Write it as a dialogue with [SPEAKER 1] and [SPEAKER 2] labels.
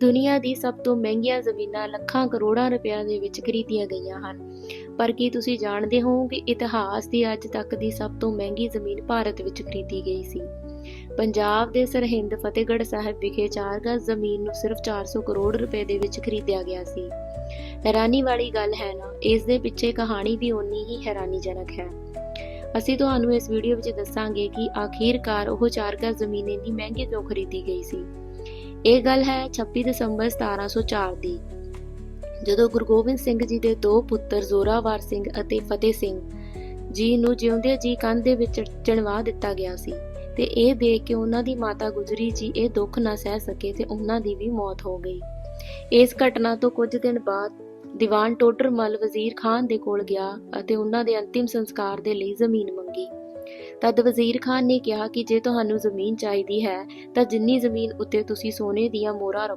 [SPEAKER 1] ਦੁਨੀਆ ਦੀ ਸਭ ਤੋਂ ਮਹਿੰਗੀਆਂ ਜ਼ਮੀਨਾਂ ਲੱਖਾਂ ਕਰੋੜਾਂ ਰੁਪਇਆਂ ਦੇ ਵਿੱਚ ਖਰੀਦੀਆਂ ਗਈਆਂ ਹਨ। ਪਰ ਕੀ ਤੁਸੀਂ ਜਾਣਦੇ ਹੋ ਕਿ ਇਤਿਹਾਸ ਦੀ ਅੱਜ ਤੱਕ ਦੀ ਸਭ ਤੋਂ ਮਹਿੰਗੀ ਜ਼ਮੀਨ ਭਾਰਤ ਵਿੱਚ ਖਰੀਦੀ ਗਈ ਸੀ? ਪੰਜਾਬ ਦੇ ਸਰਹਿੰਦ ਫਤਿਹਗੜ੍ਹ ਸਾਹਿਬ ਵਿਖੇ 4 ਗਜ਼ ਜ਼ਮੀਨ ਨੂੰ ਸਿਰਫ 400 ਕਰੋੜ ਰੁਪਏ ਦੇ ਵਿੱਚ ਖਰੀਦਿਆ ਗਿਆ ਸੀ। ਹੈਰਾਨੀ ਵਾਲੀ ਗੱਲ ਹੈ ਨਾ, ਇਸ ਦੇ ਪਿੱਛੇ ਕਹਾਣੀ ਵੀ ਓਨੀ ਹੀ ਹੈਰਾਨੀਜਨਕ ਹੈ। ਅਸੀਂ ਤੁਹਾਨੂੰ ਇਸ ਵੀਡੀਓ ਵਿੱਚ ਦੱਸਾਂਗੇ ਕਿ ਆਖੀਰਕਾਰ ਉਹ 4 ਗਜ਼ ਜ਼ਮੀਨ ਇੰਨੀ ਮਹਿੰਗੀ ਕਿਉਂ ਖਰੀਦੀ ਗਈ ਸੀ? ਇਹ ਗੱਲ ਹੈ 26 ਦਸੰਬਰ 1704 ਦੀ। ਜਦੋਂ ਗੁਰੂ ਗੋਬਿੰਦ ਸਿੰਘ ਜੀ ਦੇ ਦੋ ਪੁੱਤਰ ਜ਼ੋਰਾਵਰ ਸਿੰਘ ਅਤੇ ਫਤਿਹ ਸਿੰਘ ਜੀ ਨੂੰ ਜਿਉਂਦੇ ਜੀ ਕੰਧ ਦੇ ਵਿੱਚ ਚਣਵਾ ਦਿੱਤਾ ਗਿਆ ਸੀ ਤੇ ਇਹ ਦੇਖ ਕੇ ਉਹਨਾਂ ਦੀ ਮਾਤਾ ਗੁਜਰੀ ਜੀ ਇਹ ਦੁੱਖ ਨਾ ਸਹਿ ਸਕੇ ਤੇ ਉਹਨਾਂ ਦੀ ਵੀ ਮੌਤ ਹੋ ਗਈ। ਇਸ ਘਟਨਾ ਤੋਂ ਕੁਝ ਦਿਨ ਬਾਅਦ ਦੀਵਾਨ ਟੋਡਰ ਟੋਡਰਮਲ ਵਜ਼ੀਰ ਖਾਨ ਦੇ ਕੋਲ ਗਿਆ ਅਤੇ ਉਹਨਾਂ ਦੇ ਅੰਤਿਮ ਸੰਸਕਾਰ ਦੇ ਲਈ ਜ਼ਮੀਨ ਮੰਗੀ। ਤਦ ਵਜ਼ੀਰ ਖਾਨ ਨੇ ਕਿਹਾ ਕਿ ਜੇ ਤੁਹਾਨੂੰ ਜ਼ਮੀਨ ਚਾਹੀਦੀ ਹੈ ਤਾਂ ਜਿੰਨੀ ਜ਼ਮੀਨ ਉੱਤੇ ਤੁਸੀਂ ਸੋਨੇ ਦੀਆਂ ਮੋਹਰਾਂ ਰੱਖੋ